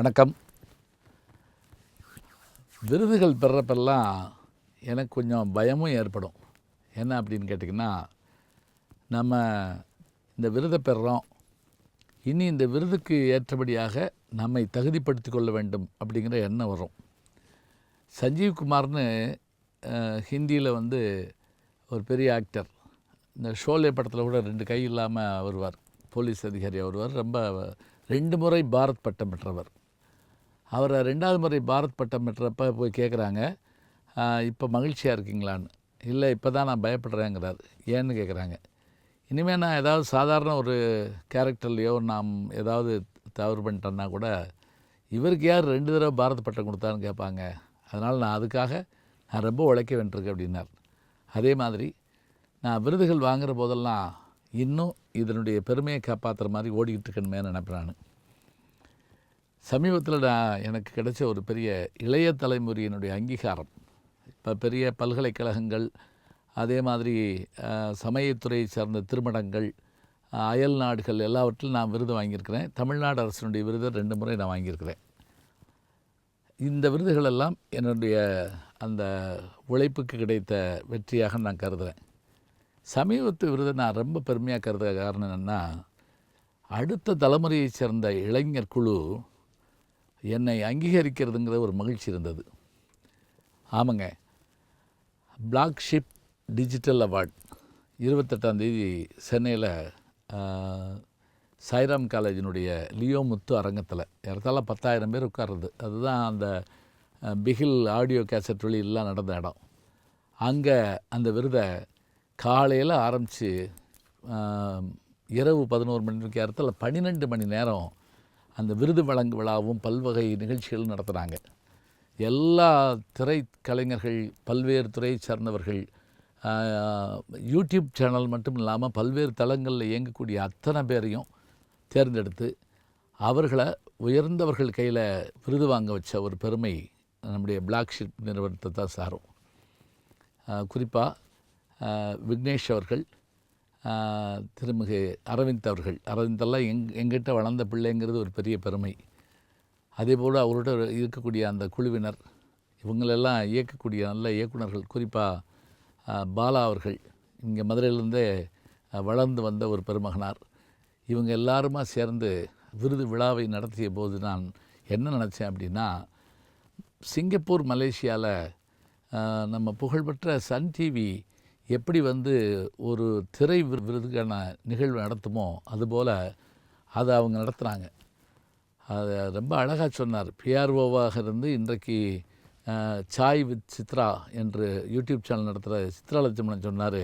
வணக்கம். விருதுகள் பெறப்பெல்லாம் எனக்கு கொஞ்சம் பயமும் ஏற்படும். என்ன அப்படின்னு கேட்டிங்கன்னா நம்ம இந்த விருதை பெறுறோம். இனி இந்த விருதுக்கு ஏற்றபடியாக நம்மை தகுதிப்படுத்திக் கொள்ள வேண்டும் அப்படிங்கிற எண்ணம் வரும். சஞ்சீவ் குமார்னு ஹிந்தியில் வந்து ஒரு பெரிய ஆக்டர் இந்த ஷோலே படத்தில் கூட ரெண்டு கை இல்லாமல் வருவார். போலீஸ் அதிகாரியாக வருவார் ரொம்ப ரெண்டு முறை பாரத் பட்டம் பெற்றவர். அவரை ரெண்டாவது முறை பாரத் பட்டம் பெற்றப்ப போய் கேட்குறாங்க இப்போ மகிழ்ச்சியாக இருக்கீங்களான்னு? இல்லை இப்போ தான் நான் பயப்படுறேங்கிறார். ஏன்னு கேட்குறாங்க இனிமேல் நான் ஏதாவது சாதாரண ஒரு கேரக்டர்லேயோ நாம் ஏதாவது தவறு பண்ணிட்டேன்னா கூட இவருக்கு யார் ரெண்டு தடவை பாரத் பட்டம் கொடுத்தான்னு கேட்பாங்க அதனால் நான் அதுக்காக நான் ரொம்ப உழைக்க வேண்டியிருக்கேன் அப்படின்னார். அதே மாதிரி நான் விருதுகள் வாங்குகிற போதெல்லாம் இன்னும் இதனுடைய பெருமையை காப்பாற்றுற மாதிரி ஓடிக்கிட்டு இருக்கணுமே நினைப்பேன் நான். சமீபத்தில் நான் எனக்கு கிடைச்ச ஒரு பெரிய இளைய தலைமுறையினுடைய அங்கீகாரம். இப்போ பெரிய பல்கலைக்கழகங்கள் அதே மாதிரி சமயத்துறையை சேர்ந்த சார்ந்த திருமணங்கள் அயல் நாடுகள் எல்லாவற்றிலும் நான் விருது வாங்கியிருக்கிறேன். தமிழ்நாடு அரசினுடைய விருதை ரெண்டு முறை நான் வாங்கியிருக்கிறேன். இந்த விருதுகளெல்லாம் என்னுடைய அந்த உழைப்புக்கு கிடைத்த வெற்றியாக நான் கருதுகிறேன் சமீபத்து விருதை நான் ரொம்ப பெருமையாக கருத காரணம் என்னென்னா அடுத்த தலைமுறையைச் சேர்ந்த இளைஞர் குழு என்னை அங்கீகரிக்கிறதுங்கிற ஒரு மகிழ்ச்சி இருந்தது. ஆமாங்க. பிளாக் ஷிப் டிஜிட்டல் அவார்ட் இருபத்தெட்டாம் தேதி சென்னையில் சாய்ராம் காலேஜினுடைய லியோ முத்து அரங்கத்தில். இடத்தால பத்தாயிரம் பேர் உட்கார்றது. அதுதான் அந்த பிகில் ஆடியோ கேசட் வெளியெல்லாம் நடந்த இடம். அங்கே அந்த விருதை காலையில் ஆரம்பித்து இரவு பதினோரு மணிக்கு நேரத்தில் பன்னிரெண்டு மணி நேரம் அந்த விருது வழங்கு விழாவும் பல்வகை நிகழ்ச்சிகளும் நடத்துகிறாங்க எல்லா திரை கலைஞர்கள் பல்வேறு துறையை சார்ந்தவர்கள் யூடியூப் சேனல் மட்டும் இல்லாமல் பல்வேறு தளங்களில் இயங்கக்கூடிய அத்தனை பேரையும் தேர்ந்தெடுத்து அவர்களை உயர்ந்தவர்கள் கையில் விருது வாங்க வச்ச ஒரு பெருமை நம்முடைய பிளாக் ஷிப் நிறுவனத்தை தான் சாரும். குறிப்பாக விக்னேஷ் அவர்கள் திருமிகு அரவிந்த் அவர்கள். அரவிந்தெல்லாம் எங் எங்கிட்ட வளர்ந்த பிள்ளைங்கிறது ஒரு பெரிய பெருமை. அதே போல் அவரோட இருக்கக்கூடிய அந்த குழுவினர் இவங்களெல்லாம் இயக்கக்கூடிய நல்ல இயக்குனர்கள் குறிப்பாக பாலா அவர்கள். இங்கே மதுரையிலேருந்தே வளர்ந்து வந்த ஒரு பெருமகனார். இவங்க எல்லாருமா சேர்ந்து விருது விழாவை நடத்திய போது நான் என்ன நினச்சேன் அப்படின்னா சிங்கப்பூர் மலேசியாவில் நம்ம புகழ்பெற்ற சன் டிவி எப்படி வந்து ஒரு திரை விருதுக்கான நிகழ்வு நடத்துமோ அதுபோல் அதை அவங்க நடத்துகிறாங்க அதை ரொம்ப அழகாக சொன்னார். பிஆர்ஓவாக இருந்து இன்றைக்கு சாய் வித் சித்ரா என்று யூடியூப் சேனல் நடத்துகிற சித்ரா லட்சுமணன் சொன்னார்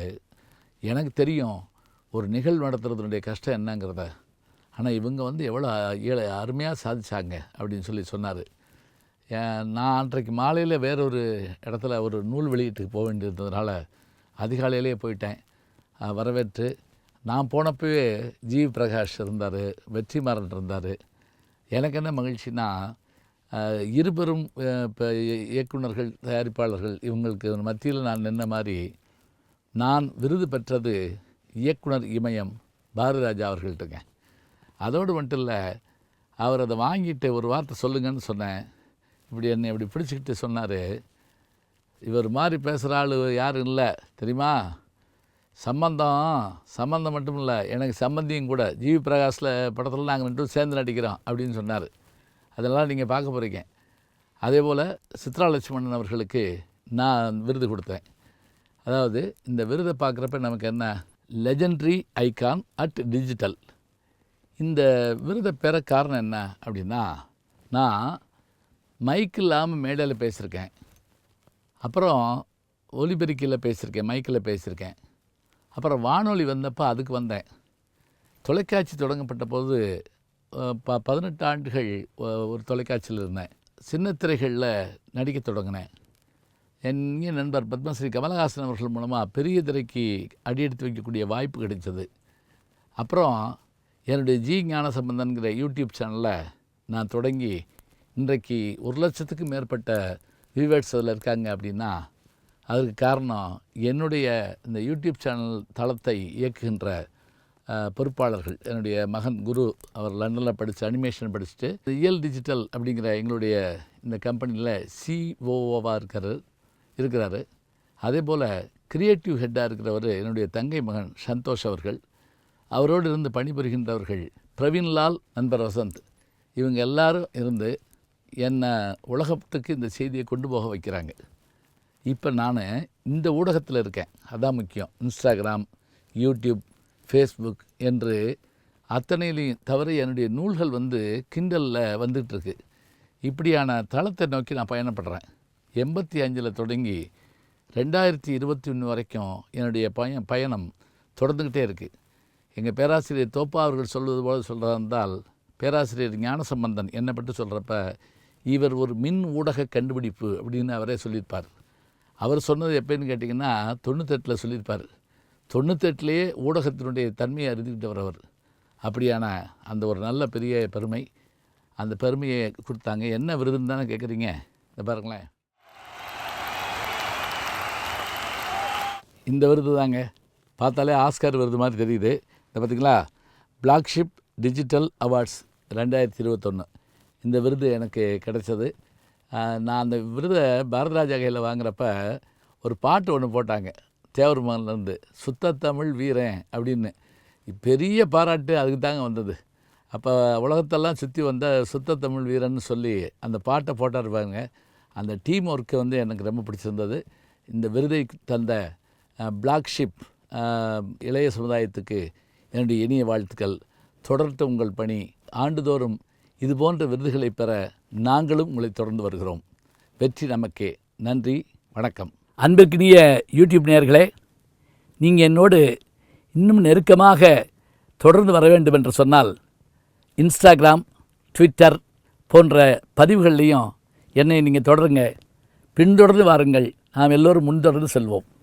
எனக்கு தெரியும் ஒரு நிகழ்வு நடத்துறதுனுடைய கஷ்டம் என்னங்கிறத. ஆனால் இவங்க வந்து எவ்வளோ ஏழை அருமையாக சாதித்தாங்க அப்படின்னு சொல்லி சொன்னார். நான் அன்றைக்கு மாலையில் வேறொரு இடத்துல ஒரு நூல் வெளியீட்டுக்கு போக வேண்டியிருந்ததுனால அதிகாலையிலேயே போயிட்டேன். வரவேற்று நான் போனப்பவே ஜி. பிரகாஷ் இருந்தார் வெற்றிமாறன் இருந்தார். எனக்கு என்ன மகிழ்ச்சினா இருபெரும் இப்போ இயக்குனர்கள் தயாரிப்பாளர்கள் இவங்களுக்கு மத்தியில் நான் நின்ன மாதிரி நான் விருது பெற்றது இயக்குனர் இமயம் பாரதிராஜா அவர்கள்ட்டுங்க. அதோடு மட்டும் இல்லை அவர் அதை வாங்கிட்டு ஒரு வார்த்தை சொல்லுங்கன்னு சொன்னேன். இப்படி என்னை இப்படி பிடிச்சிக்கிட்டு சொன்னார். இவர் மாதிரி பேசுகிற ஆள் யாரும் இல்லை. தெரியுமா? சம்பந்தம் சம்மந்தம் மட்டும் இல்லை. எனக்கு சம்பந்தியும் கூட. ஜிவி பிரகாஷில் படத்தில் நாங்கள் ரெண்டும் சேர்ந்து நடிக்கிறோம் அப்படின்னு சொன்னார். அதெல்லாம் நீங்கள் பார்க்க போகிறீங்க அதே போல் சித்ரா லட்சுமணன் அவர்களுக்கு நான் விருது கொடுத்தேன். அதாவது இந்த விருதை பார்க்குறப்ப நமக்கு என்ன? லெஜண்ட்ரி ஐகான் அட் டிஜிட்டல் இந்த விருதை பெற காரணம் என்ன அப்படின்னா நான் மைக் இல்லாமல் மேடையில் பேசியிருக்கேன். அப்புறம் ஒலிபெருக்கியில் பேசியிருக்கேன் மைக்கில் பேசியிருக்கேன். அப்புறம் வானொலி வந்தப்போ அதுக்கு வந்தேன். தொலைக்காட்சி தொடங்கப்பட்ட போது ப பதினெட்டு ஆண்டுகள் ஒரு தொலைக்காட்சியில் இருந்தேன். சின்ன திரைகளில் நடிக்க தொடங்கினேன். என் நண்பர் பத்மஸ்ரீ கமலஹாசன் அவர்கள் மூலமாக பெரிய திரைக்கு அடியெடுத்து வைக்கக்கூடிய வாய்ப்பு கிடைச்சது. அப்புறம் என்னுடைய ஜி ஞானசம்பந்தன்கிற யூடியூப் சேனலில் நான் தொடங்கி இன்றைக்கு ஒரு லட்சத்துக்கும் மேற்பட்ட வியூவர்ஸ் அதில் இருக்காங்க அப்படின்னா அதுக்கு காரணம் என்னுடைய இந்த யூடியூப் சேனல் தளத்தை இயக்குகின்ற பொறுப்பாளர்கள். என்னுடைய மகன் குரு அவர் லண்டனில் படித்து அனிமேஷன் படிச்சுட்டு ரியல் டிஜிட்டல் அப்படிங்கிற எங்களுடைய இந்த கம்பெனியில் சிஓஓவாக இருக்கிறார் இருக்கிறாரு. அதே போல் கிரியேட்டிவ் ஹெட்டாக இருக்கிறவர் என்னுடைய தங்கை மகன் சந்தோஷ் அவர்கள். அவரோடு இருந்து பணிபுரிகின்றவர்கள் பிரவீன்லால் நண்பர் வசந்த். இவங்க எல்லாரும் இருந்து என்னை உலகத்துக்கு இந்த செய்தியை கொண்டு போக வைக்கிறாங்க. இப்போ நான் இந்த ஊடகத்தில் இருக்கேன். அதான் முக்கியம். இன்ஸ்டாகிராம் யூடியூப் ஃபேஸ்புக் என்று அத்தனையிலையும் தவிர என்னுடைய நூல்கள் வந்து கிண்டலில் வந்துகிட்ருக்கு இப்படியான தளத்தை நோக்கி நான் பயணப்படுறேன். எண்பத்தி அஞ்சில் தொடங்கி ரெண்டாயிரத்தி இருபத்தி ஒன்று வரைக்கும் என்னுடைய பய பயணம் தொடர்ந்துக்கிட்டே இருக்குது எங்கள் பேராசிரியர் தோப்பா அவர்கள் சொல்வது போல இருந்தால் பேராசிரியர் ஞானசம்பந்தன் என்னை பற்றி சொல்கிறப்ப இவர் ஒரு மின் ஊடக கண்டுபிடிப்பு அப்படின்னு அவரே சொல்லியிருப்பார். அவர் சொன்னது எப்போன்னு கேட்டிங்கன்னா தொண்ணூத்தெட்டில் சொல்லியிருப்பார். தொண்ணூத்தெட்டுலேயே ஊடகத்தினுடைய தன்மையை அறிந்துக்கிட்டவர் அவர். அப்படியான அந்த ஒரு நல்ல பெரிய பெருமை. அந்த பெருமையை கொடுத்தாங்க. என்ன விருதுன்னு தானே கேட்குறீங்க இந்த பாருங்களேன். இந்த விருது தாங்க. பார்த்தாலே ஆஸ்கார் விருது மாதிரி தெரியுது. இந்த பார்த்தீங்களா பிளாக்ஷிப் டிஜிட்டல் அவார்ட்ஸ் ரெண்டாயிரத்தி இருபத்தொன்று இந்த விருது எனக்கு கிடைச்சது. நான் அந்த விருதை பாரதராஜா கையில் வாங்குறப்ப ஒரு பாட்டு ஒன்று போட்டாங்க. தேவர் மகன்லேருந்து சுத்த தமிழ் வீரன் அப்படின்னு. பெரிய பாராட்டு அதுக்கு தாங்க வந்தது. அப்போ உலகத்தெல்லாம் சுற்றி வந்த சுத்த தமிழ் வீரன் சொல்லி அந்த பாட்டை போட்டார் பாருங்க. அந்த டீம் ஒர்க்கு வந்து எனக்கு ரொம்ப பிடிச்சிருந்தது. இந்த விருதை தந்த பிளாக் ஷிப் இளைய சமுதாயத்துக்கு என்னுடைய இனிய வாழ்த்துக்கள். தொடர்ந்து உங்கள் பணி ஆண்டுதோறும் இது போன்ற விருதுகளை பெற நாங்களும் உங்களை தொடர்ந்து வருகிறோம். வெற்றி நமக்கே. நன்றி. வணக்கம். அன்பிற்கினிய யூடியூப் நேயர்களே நீங்கள் என்னோடு இன்னும் நெருக்கமாக தொடர்ந்து வர வேண்டும் என்று சொன்னால் இன்ஸ்டாகிராம் ட்விட்டர் போன்ற பதிவுகள்லையும் என்னை நீங்கள் தொடருங்க. பின்தொடர்ந்து வாருங்கள். நாம் எல்லோரும் முன்தொடர்ந்து செல்வோம்.